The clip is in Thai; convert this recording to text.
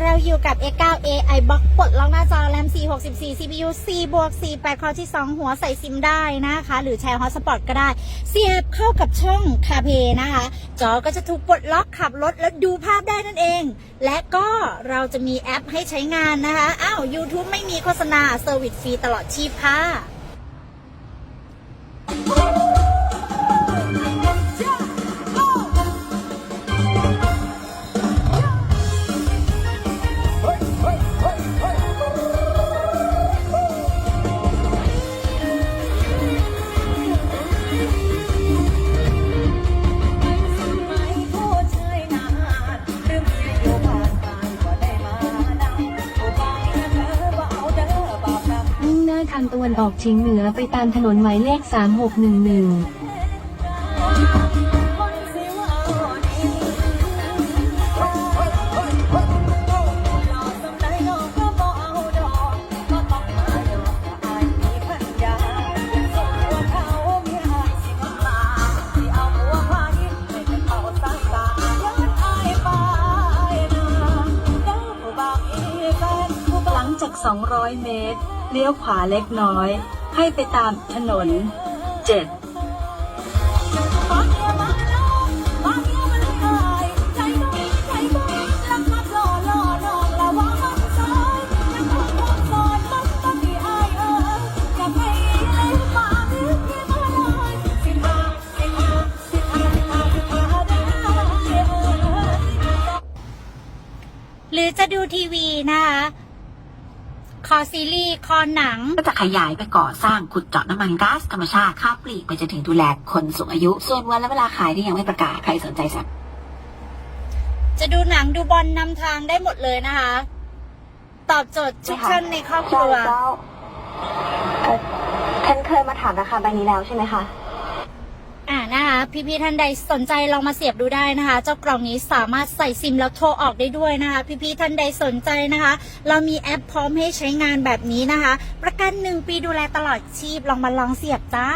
เราอยู่กับ A9 AI Box ปลดล็อกหน้าจอ RAM 464 CPU 4บวก48คอที่ 2 หัวใส่ซิมได้นะคะ หรือแชร์ฮอตสปอตก็ได้ เสียบเข้ากับช่องคาเพนะคะ จอก็จะถูกปลดล็อกขับรถแล้วดูภาพได้นั่นเอง และก็เราจะมีแอปให้ใช้งานนะคะ อ้าว YouTube ไม่มีโฆษณาเซอร์วิสฟรีตลอดชีพค่ะางตะวันออกเฉียงเหนือไปตามถนนหมายเลข 3611 จาก 200 เมตร เลี้ยวขวาเล็กน้อย ให้ไปตามถนน 7หรือจะดูทีวีนะคะ คอซีรีส์คอหนัง ก็จะขยายไปก่อสร้างขุดเจาะน้ำมันก๊าซธรรมชาติค้าปลีกไปจนถึงดูแลคนสูงอายุ ส่วนวันและเวลาขายที่ยังไม่ประกาศใครสนใจสั่งจะดูหนังดูบอลนำทางได้หมดเลยนะคะ ตอบโจทย์ทุกท่านในครอบครัวใช่แล้วเอ่อฉันเคยมาถามราคาใบนี้แล้วใช่ไหมคะอ่า นะคะ พี่ๆท่านใดสนใจลองมาเสียบดูได้นะคะ เจ้ากล่องนี้สามารถใส่ซิมแล้วโทรออกได้ด้วยนะคะ พี่ๆท่านใดสนใจนะคะ เรามีแอปพร้อมให้ใช้งานแบบนี้นะคะ ประกันหนึ่งปีดูแลตลอดชีพลองมาลองเสียบจ้า